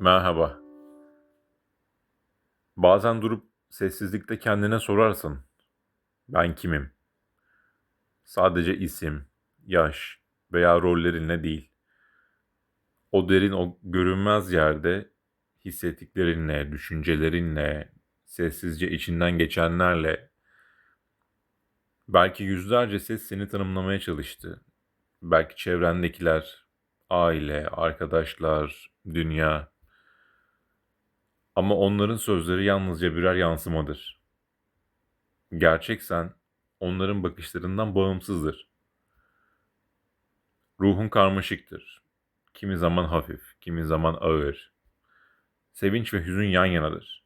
Merhaba. Bazen durup sessizlikte kendine sorarsın. Ben kimim? Sadece isim, yaş veya rollerinle değil. O derin, o görünmez yerde hissettiklerinle, düşüncelerinle, sessizce içinden geçenlerle belki yüzlerce ses seni tanımlamaya çalıştı. Belki çevrendekiler, aile, arkadaşlar, dünya. Ama onların sözleri yalnızca birer yansımadır. Gerçek sen onların bakışlarından bağımsızdır. Ruhun karmaşıktır. Kimi zaman hafif, kimi zaman ağır. Sevinç ve hüzün yan yanadır.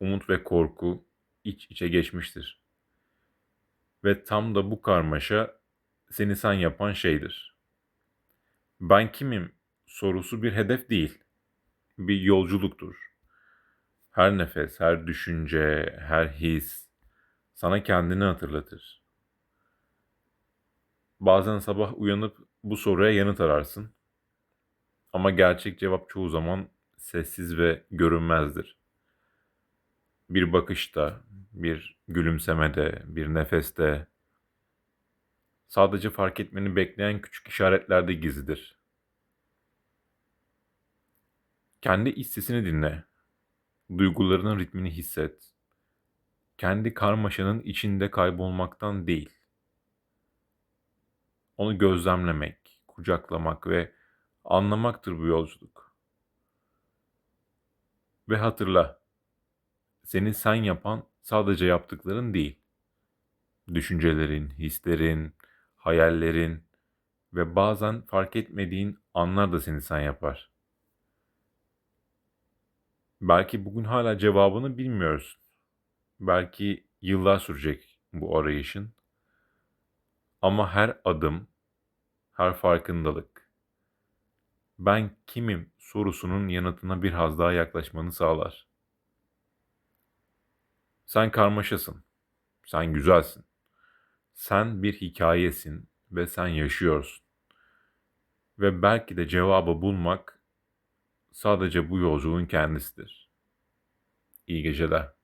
Umut ve korku iç içe geçmiştir. Ve tam da bu karmaşa seni sen yapan şeydir. Ben kimim sorusu bir hedef değil, bir yolculuktur. Her nefes, her düşünce, her his sana kendini hatırlatır. Bazen sabah uyanıp bu soruya yanıt ararsın. Ama gerçek cevap çoğu zaman sessiz ve görünmezdir. Bir bakışta, bir gülümsemede, bir nefeste, sadece fark etmeni bekleyen küçük işaretlerde gizlidir. Kendi iç sesini dinle. Duygularının ritmini hisset. Kendi karmaşanın içinde kaybolmaktan değil. Onu gözlemlemek, kucaklamak ve anlamaktır bu yolculuk. Ve hatırla, seni sen yapan sadece yaptıkların değil. Düşüncelerin, hislerin, hayallerin ve bazen fark etmediğin anlar da seni sen yapar. Belki bugün hala cevabını bilmiyorsun. Belki yıllar sürecek bu arayışın. Ama her adım, her farkındalık, ben kimim sorusunun yanıtına biraz daha yaklaşmanı sağlar. Sen karmaşasın. Sen güzelsin. Sen bir hikayesin ve sen yaşıyorsun. Ve belki de cevabı bulmak sadece bu yolculuğun kendisidir. İyi geceler.